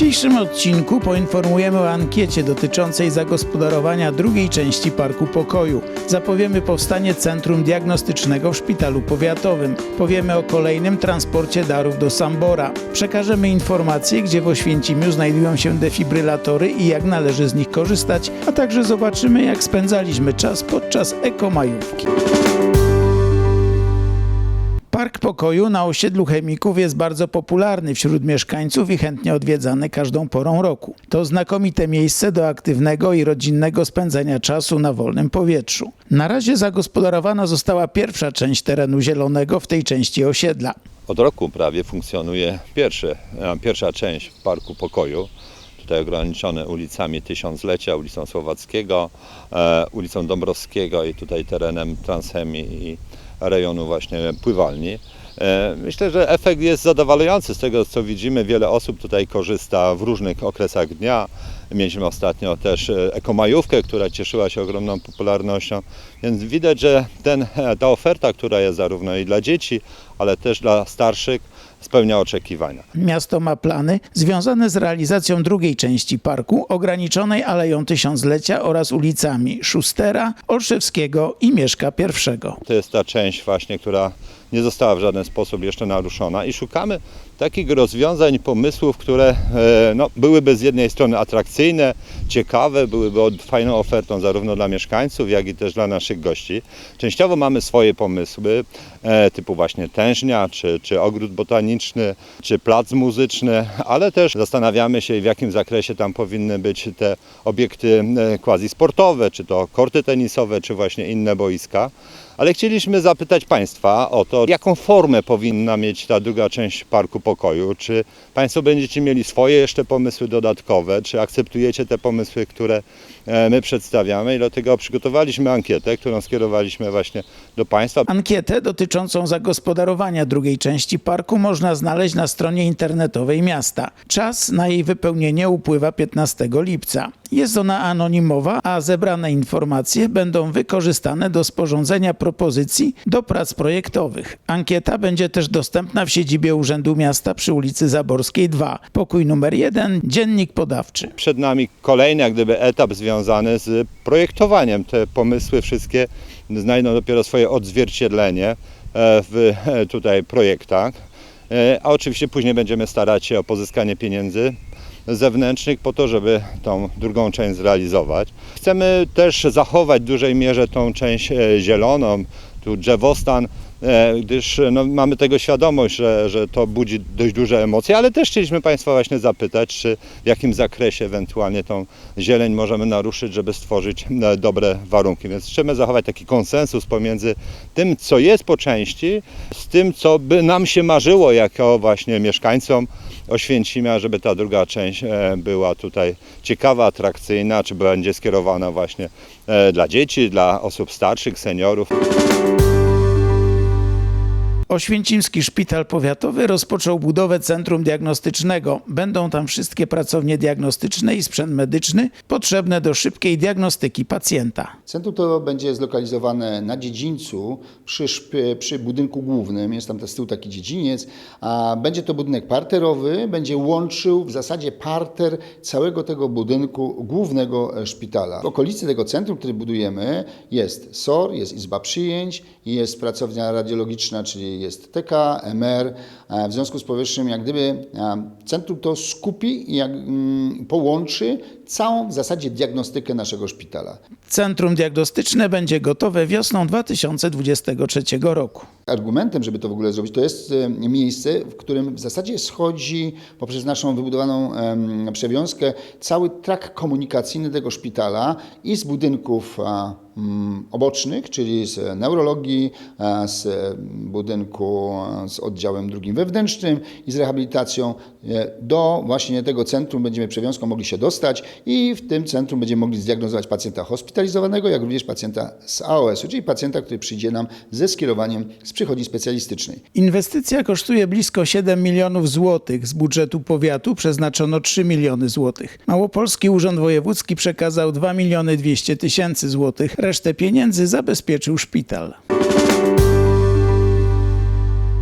dzisiejszym odcinku poinformujemy o ankiecie dotyczącej zagospodarowania drugiej części Parku Pokoju. Zapowiemy powstanie Centrum Diagnostycznego w Szpitalu Powiatowym. Powiemy o kolejnym transporcie darów do Sambora. Przekażemy informacje, gdzie w Oświęcimiu znajdują się defibrylatory i jak należy z nich korzystać, a także zobaczymy, jak spędzaliśmy czas podczas ekomajówki. Park Pokoju na osiedlu Chemików jest bardzo popularny wśród mieszkańców i chętnie odwiedzany każdą porą roku. To znakomite miejsce do aktywnego i rodzinnego spędzania czasu na wolnym powietrzu. Na razie zagospodarowana została pierwsza część terenu zielonego w tej części osiedla. Od roku prawie funkcjonuje pierwszy, e, pierwsza część Parku Pokoju. Tutaj ograniczone ulicami Tysiąclecia, ulicą Słowackiego, e, ulicą Dąbrowskiego i tutaj terenem Transchemii rejonu właśnie pływalni. E, Myślę, że efekt jest zadowalający z tego, co widzimy. Wiele osób tutaj korzysta w różnych okresach dnia. Mieliśmy ostatnio też e, ekomajówkę, która cieszyła się ogromną popularnością, więc widać, że ten, ta oferta, która jest zarówno i dla dzieci, ale też dla starszych, spełnia oczekiwania. Miasto ma plany związane z realizacją drugiej części parku, ograniczonej Aleją Tysiąclecia oraz ulicami Szustera, Olszewskiego i Mieszka I. To jest ta część właśnie, która nie została w żaden sposób jeszcze naruszona i szukamy takich rozwiązań, pomysłów, które e, no, byłyby z jednej strony atrakcyjne, ciekawe, byłyby fajną ofertą zarówno dla mieszkańców, jak i też dla naszych gości. Częściowo mamy swoje pomysły, e, typu właśnie tężnia, czy, czy ogród botaniczny, czy plac muzyczny, ale też zastanawiamy się, w jakim zakresie tam powinny być te obiekty e, quasi sportowe, czy to korty tenisowe, czy właśnie inne boiska. Ale chcieliśmy zapytać Państwa o to, jaką formę powinna mieć ta druga część Parku Pokoju. Czy Państwo będziecie mieli swoje jeszcze pomysły dodatkowe, czy akceptujecie te pomysły, które e, my przedstawiamy i dlatego przygotowaliśmy ankietę, którą skierowaliśmy właśnie do Państwa. Ankietę dotyczącą zagospodarowania drugiej części parku można znaleźć na stronie internetowej miasta. Czas na jej wypełnienie upływa 15 lipca. Jest ona anonimowa, a zebrane informacje będą wykorzystane do sporządzenia propozycji do prac projektowych. Ankieta będzie też dostępna w siedzibie Urzędu Miasta przy ulicy Zaborskiej 2, pokój numer 1, dziennik podawczy. Przed nami kolejny jak gdyby etap związany z projektowaniem. Te pomysły wszystkie znajdą dopiero swoje odzwierciedlenie e, w e, tutaj projektach. E, A oczywiście później będziemy starać się o pozyskanie pieniędzy zewnętrznych po to, żeby tą drugą część zrealizować. Chcemy też zachować w dużej mierze tą część e, zieloną, tu drzewostan, gdyż no, mamy tego świadomość, że, że to budzi dość duże emocje, ale też chcieliśmy Państwa właśnie zapytać, czy w jakim zakresie ewentualnie tą zieleń możemy naruszyć, żeby stworzyć e, dobre warunki. Więc chcemy zachować taki konsensus pomiędzy tym, co jest po części, z tym, co by nam się marzyło jako właśnie mieszkańcom Oświęcimia, żeby ta druga część e, była tutaj ciekawa, atrakcyjna, czy będzie skierowana właśnie e, dla dzieci, dla osób starszych, seniorów. Oświęcimski Szpital Powiatowy rozpoczął budowę centrum diagnostycznego. Będą tam wszystkie pracownie diagnostyczne i sprzęt medyczny potrzebne do szybkiej diagnostyki pacjenta. Centrum to będzie zlokalizowane na dziedzińcu przy, przy budynku głównym, jest tam z tyłu taki dziedziniec, a będzie to budynek parterowy, będzie łączył w zasadzie parter całego tego budynku głównego e, szpitala. W okolicy tego centrum, które budujemy jest SOR, jest izba przyjęć, jest pracownia radiologiczna, czyli jest TK, MR. E, W związku z powyższym, jak gdyby e, centrum to skupi i mm, połączy całą w zasadzie diagnostykę naszego szpitala. Centrum diagnostyczne będzie gotowe wiosną 2023 roku. Argumentem, żeby to w ogóle zrobić, to jest miejsce, w którym w zasadzie schodzi poprzez naszą wybudowaną przewiązkę cały trak komunikacyjny tego szpitala i z budynków mm, obocznych, czyli z neurologii, z budynku z oddziałem drugim wewnętrznym i z rehabilitacją e, do właśnie tego centrum będziemy przewiązką mogli się dostać i w tym centrum będziemy mogli zdiagnozować pacjenta hospitalizowanego, jak również pacjenta z AOS-u, czyli pacjenta, który przyjdzie nam ze skierowaniem z przychodni specjalistycznej. Inwestycja kosztuje blisko 7 milionów złotych. Z budżetu powiatu przeznaczono 3 miliony złotych. Małopolski Urząd Wojewódzki przekazał 2 miliony 200 tysięcy złotych. Resztę pieniędzy zabezpieczył szpital.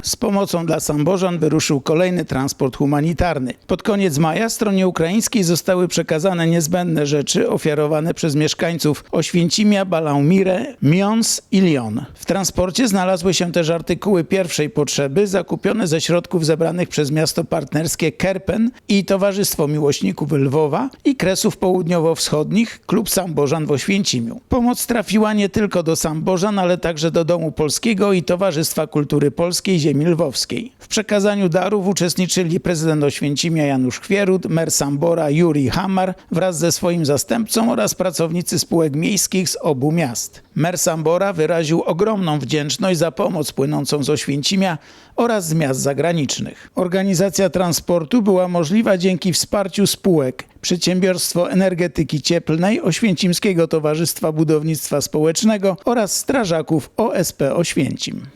Z pomocą dla Sambożan wyruszył kolejny transport humanitarny. Pod koniec maja stronie ukraińskiej zostały przekazane niezbędne rzeczy ofiarowane przez mieszkańców Oświęcimia, Balaumire, Mions i Lyon. W transporcie znalazły się też artykuły pierwszej potrzeby zakupione ze środków zebranych przez miasto partnerskie Kerpen i Towarzystwo Miłośników Lwowa i Kresów Południowo-Wschodnich Klub Sambożan w Oświęcimiu. Pomoc trafiła nie tylko do Sambożan, ale także do Domu Polskiego i Towarzystwa Kultury Polskiej Ziemi Lwowskiej. W przekazaniu darów uczestniczyli prezydent Oświęcimia Janusz Chwierut, mer Sambora Juri Hamar wraz ze swoim zastępcą oraz pracownicy spółek miejskich z obu miast. Mer Sambora wyraził ogromną wdzięczność za pomoc płynącą z Oświęcimia oraz z miast zagranicznych. Organizacja transportu była możliwa dzięki wsparciu spółek Przedsiębiorstwo Energetyki Cieplnej Oświęcimskiego Towarzystwa Budownictwa Społecznego oraz strażaków OSP Oświęcim.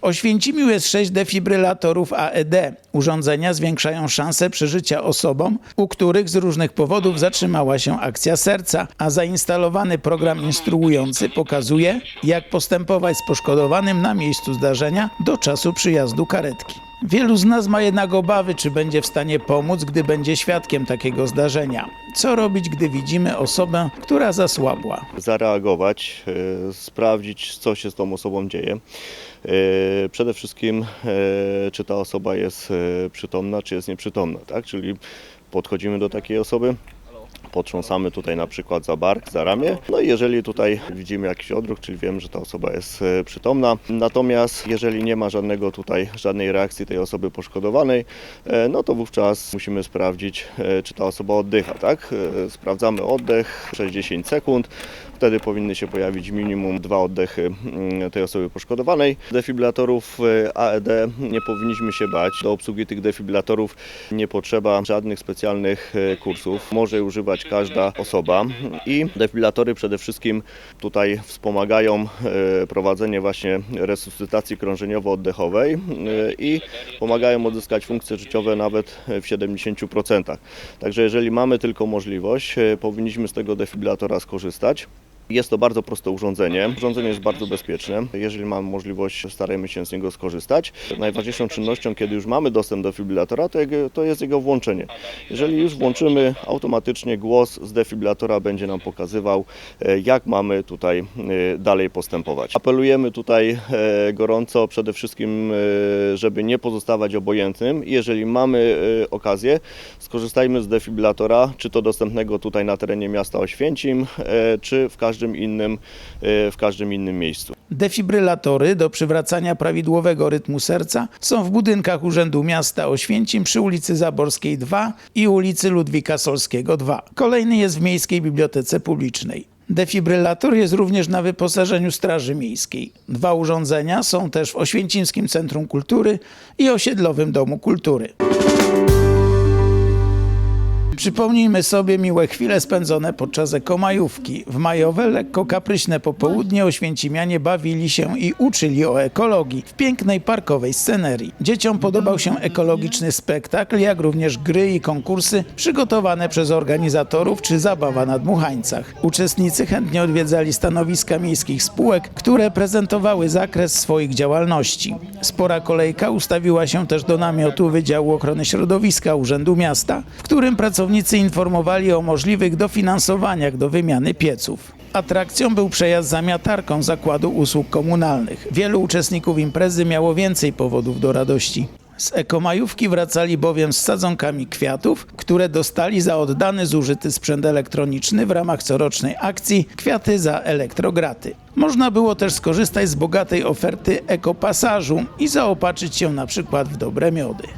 W Oświęcimiu jest sześć defibrylatorów AED. Urządzenia zwiększają szanse przeżycia osobom, u których z różnych powodów zatrzymała się akcja serca, a zainstalowany program instruujący pokazuje, jak postępować z poszkodowanym na miejscu zdarzenia do czasu przyjazdu karetki. Wielu z nas ma jednak obawy, czy będzie w stanie pomóc, gdy będzie świadkiem takiego zdarzenia. Co robić, gdy widzimy osobę, która zasłabła? zareagować, e, sprawdzić, co się z tą osobą dzieje. E, Przede wszystkim, e, czy ta osoba jest przytomna, czy jest nieprzytomna, tak? Czyli podchodzimy do takiej osoby. Potrząsamy tutaj na przykład za bark, za ramię. No i jeżeli tutaj widzimy jakiś odruch, czyli wiemy, że ta osoba jest e, przytomna. Natomiast jeżeli nie ma żadnego tutaj, żadnej reakcji tej osoby poszkodowanej, e, no to wówczas musimy sprawdzić, e, czy ta osoba oddycha, tak? Sprawdzamy oddech 6-10 sekund. Wtedy powinny się pojawić minimum dwa oddechy tej osoby poszkodowanej. Defibrylatorów AED nie powinniśmy się bać. Do obsługi tych defibrylatorów nie potrzeba żadnych specjalnych kursów. Może je każda osoba i defibrylatory przede wszystkim tutaj wspomagają e, prowadzenie właśnie resuscytacji krążeniowo-oddechowej e, i pomagają odzyskać funkcje życiowe nawet w 70%. Także jeżeli mamy tylko możliwość, e, powinniśmy z tego defibrylatora skorzystać. Jest to bardzo proste urządzenie. Urządzenie jest bardzo bezpieczne. Jeżeli mamy możliwość, starajmy się z niego skorzystać. Najważniejszą czynnością, kiedy już mamy dostęp do defibrylatora, to, jest jego włączenie. Jeżeli już włączymy, automatycznie głos z defibrylatora będzie nam pokazywał, e, jak mamy tutaj e, dalej postępować. Apelujemy tutaj e, gorąco przede wszystkim, żeby nie pozostawać obojętnym. Jeżeli mamy okazję, skorzystajmy z defibrylatora, czy to dostępnego tutaj na terenie miasta Oświęcim, czy w każdym innym, e, w każdym innym miejscu. Defibrylatory do przywracania prawidłowego rytmu serca są w budynkach Urzędu Miasta Oświęcim przy ulicy Zaborskiej 2 i ulicy Ludwika Solskiego 2. Kolejny jest w Miejskiej Bibliotece Publicznej. Defibrylator jest również na wyposażeniu Straży Miejskiej. Dwa urządzenia są też w Oświęcimskim Centrum Kultury i Osiedlowym Domu Kultury. Przypomnijmy sobie miłe chwile spędzone podczas ekomajówki. W majowe, lekko kapryśne popołudnie oświęcimianie bawili się i uczyli o ekologii w pięknej parkowej scenerii. Dzieciom podobał się ekologiczny spektakl, jak również gry i konkursy przygotowane przez organizatorów czy zabawa na dmuchańcach. Uczestnicy chętnie odwiedzali stanowiska miejskich spółek, które prezentowały zakres swoich działalności. Spora kolejka ustawiła się też do namiotu Wydziału Ochrony Środowiska Urzędu Miasta, w którym pracownicy informowali o możliwych dofinansowaniach do wymiany pieców. Atrakcją był przejazd zamiatarką Zakładu Usług Komunalnych. Wielu uczestników imprezy miało więcej powodów do radości. Z ekomajówki wracali bowiem z sadzonkami kwiatów, które dostali za oddany zużyty sprzęt elektroniczny w ramach corocznej akcji Kwiaty za elektrograty. Można było też skorzystać z bogatej oferty ekopasażu i zaopatrzyć się na przykład w dobre miody.